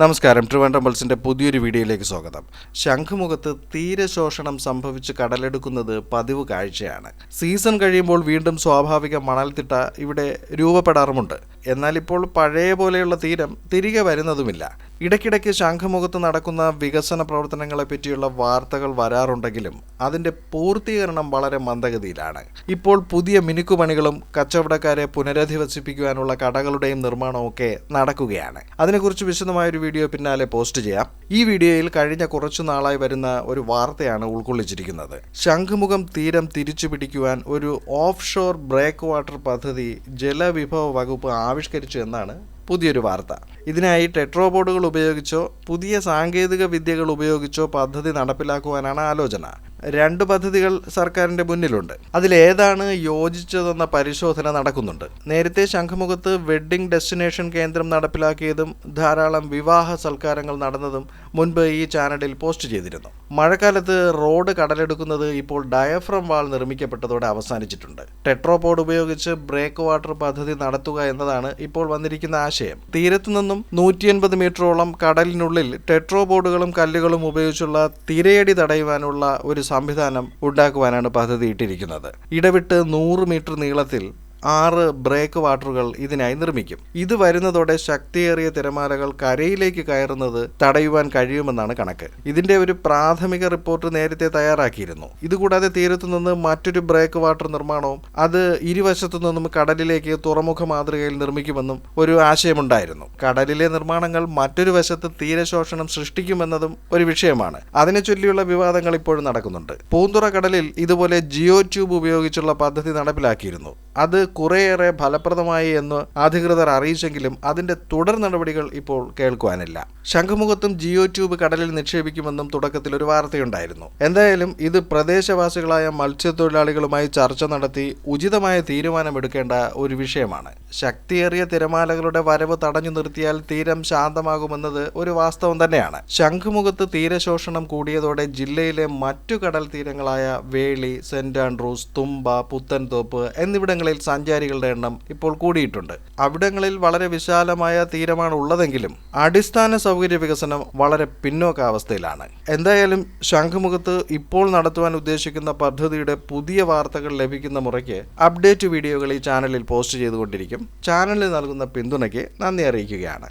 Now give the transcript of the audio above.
നമസ്കാരം. ട്രിവാൻഡ്രം പൾസിന്റെ പുതിയൊരു വീഡിയോയിലേക്ക് സ്വാഗതം. ശംഖുമുഖത്ത് തീരശോഷണം സംഭവിച്ച് കടലെടുക്കുന്നത് പതിവ് കാഴ്ചയാണ്. സീസൺ കഴിയുമ്പോൾ വീണ്ടും സ്വാഭാവിക മണൽത്തിട്ട ഇവിടെ രൂപപ്പെടാറുമുണ്ട്. എന്നാൽ ഇപ്പോൾ പഴയ പോലെയുള്ള തീരം തിരികെ വരുന്നതുമില്ല. ഇടയ്ക്കിടയ്ക്ക് ശംഖുമുഖത്ത് നടക്കുന്ന വികസന പ്രവർത്തനങ്ങളെ പറ്റിയുള്ള വാർത്തകൾ വരാറുണ്ടെങ്കിലും അതിന്റെ പൂർത്തീകരണം വളരെ മന്ദഗതിയിലാണ്. ഇപ്പോൾ പുതിയ മിനുക്കുപണികളും കച്ചവടക്കാരെ പുനരധിവസിപ്പിക്കുവാനുള്ള കടകളുടെയും നിർമ്മാണമൊക്കെ നടക്കുകയാണ്. അതിനെക്കുറിച്ച് വിശദമായ ഒരു വീഡിയോ പിന്നാലെ പോസ്റ്റ് ചെയ്യാം. ഈ വീഡിയോയിൽ കഴിഞ്ഞ കുറച്ചു നാളായി വരുന്ന ഒരു വാർത്തയാണ് ഉൾക്കൊള്ളിച്ചിരിക്കുന്നത്. ശംഖുമുഖം തീരം തിരിച്ചു പിടിക്കുവാൻ ഒരു ഓഫ് ഷോർ ബ്രേക്ക് വാട്ടർ പദ്ധതി ജലവിഭവ വകുപ്പ് ആവിഷ്കരിച്ചു എന്നാണ് പുതിയൊരു വാർത്ത. ഇതിനായി ടെട്രോബോർഡുകൾ ഉപയോഗിച്ചോ പുതിയ സാങ്കേതിക വിദ്യകൾ ഉപയോഗിച്ചോ പദ്ധതി നടപ്പിലാക്കുവാനാണ് ആലോചന. രണ്ട് പദ്ധതികൾ സർക്കാരിന്റെ മുന്നിലുണ്ട്. അതിലേതാണ് യോജിച്ചതെന്ന പരിശോധന നടക്കുന്നുണ്ട്. നേരത്തെ ശംഖുമുഖത്ത് വെഡ്ഡിംഗ് ഡെസ്റ്റിനേഷൻ കേന്ദ്രം നടപ്പിലാക്കിയതും ധാരാളം വിവാഹ സൽക്കാരങ്ങൾ നടന്നതും മുൻപ് ഈ ചാനലിൽ പോസ്റ്റ് ചെയ്തിരുന്നു. മഴക്കാലത്ത് റോഡ് കടലെടുക്കുന്നത് ഇപ്പോൾ ഡയഫ്രം വാൾ നിർമ്മിക്കപ്പെട്ടതോടെ അവസാനിച്ചിട്ടുണ്ട്. ടെട്രോപോഡ് ഉപയോഗിച്ച് ബ്രേക്ക് വാട്ടർ പദ്ധതി നടത്തുക എന്നതാണ് ഇപ്പോൾ വന്നിരിക്കുന്ന ആശയം. തീരത്തു നിന്നും നൂറ്റി എൺപത് മീറ്ററോളം കടലിനുള്ളിൽ ടെട്രോബോർഡുകളും കല്ലുകളും ഉപയോഗിച്ചുള്ള തിരയടി തടയുവാനുള്ള ഒരു സംവിധാനം ഉണ്ടാക്കുവാനാണ് പദ്ധതിയിട്ടിരിക്കുന്നത് ഇടവിട്ട് നൂറ് മീറ്റർ നീളത്തിൽ ആറ് ബ്രേക്ക് വാട്ടറുകൾ ഇതിനായി നിർമ്മിക്കും. ഇത് വരുന്നതോടെ ശക്തിയേറിയ തിരമാലകൾ കരയിലേക്ക് കയറുന്നത് തടയുവാൻ കഴിയുമെന്നാണ് കണക്ക്. ഇതിന്റെ ഒരു പ്രാഥമിക റിപ്പോർട്ട് നേരത്തെ തയ്യാറാക്കിയിരുന്നു. ഇതുകൂടാതെ തീരത്തുനിന്ന് മറ്റൊരു ബ്രേക്ക് വാട്ടർ നിർമ്മാണവും അത് ഇരുവശത്തു നിന്നും കടലിലേക്ക് തുറമുഖ മാതൃകയിൽ നിർമ്മിക്കുമെന്നും ഒരു ആശയമുണ്ടായിരുന്നു. കടലിലെ നിർമ്മാണങ്ങൾ മറ്റൊരു വശത്ത് തീരശോഷണം സൃഷ്ടിക്കുമെന്നതും ഒരു വിഷയമാണ്. അതിനെ ചൊല്ലിയുള്ള വിവാദങ്ങൾ ഇപ്പോഴും നടക്കുന്നുണ്ട്. പൂന്തുറ കടലിൽ ഇതുപോലെ ജിയോ ട്യൂബ് ഉപയോഗിച്ചുള്ള പദ്ധതി നടപ്പിലാക്കിയിരുന്നു. അത് കുറേയേറെ ഫലപ്രദമായി എന്ന് അധികൃതർ അറിയിച്ചെങ്കിലും അതിന്റെ തുടർ നടപടികൾ ഇപ്പോൾ കേൾക്കുവാനില്ല. ശംഖുമുഖത്തും ജിയോ ട്യൂബ് കടലിൽ നിക്ഷേപിക്കുമെന്നും തുടക്കത്തിൽ ഒരു വാർത്തയുണ്ടായിരുന്നു. എന്തായാലും ഇത് പ്രദേശവാസികളായ മത്സ്യത്തൊഴിലാളികളുമായി ചർച്ച നടത്തി ഉചിതമായ തീരുമാനമെടുക്കേണ്ട ഒരു വിഷയമാണ്. ശക്തിയേറിയ തിരമാലകളുടെ വരവ് തടഞ്ഞു നിർത്തിയാൽ തീരം ശാന്തമാകുമെന്നത് ഒരു വാസ്തവം തന്നെയാണ്. ശംഖുമുഖത്ത് തീരശോഷണം കൂടിയതോടെ ജില്ലയിലെ മറ്റു കടൽ തീരങ്ങളായ വേളി സെന്റ് ആൻഡ്രൂസ് തുമ്പ പുത്തൻതോപ്പ് എന്നിവിടങ്ങളിൽ സഞ്ചാരികളുടെ എണ്ണം ഇപ്പോൾ കൂടിയിട്ടുണ്ട്. അവിടങ്ങളിൽ വളരെ വിശാലമായ തീരമാണ് ഉള്ളതെങ്കിലും അടിസ്ഥാന സൗകര്യ വികസനം വളരെ പിന്നോക്കാവസ്ഥയിലാണ്. എന്തായാലും ശംഖുമുഖത്ത് ഇപ്പോൾ നടത്തുവാൻ ഉദ്ദേശിക്കുന്ന പദ്ധതിയുടെ പുതിയ വാർത്തകൾ ലഭിക്കുന്ന മുറയ്ക്ക് അപ്ഡേറ്റ് വീഡിയോകൾ ഈ ചാനലിൽ പോസ്റ്റ് ചെയ്തുകൊണ്ടിരിക്കും. ചാനലിൽ നൽകുന്ന പിന്തുണയ്ക്ക് നന്ദി അറിയിക്കുകയാണ്.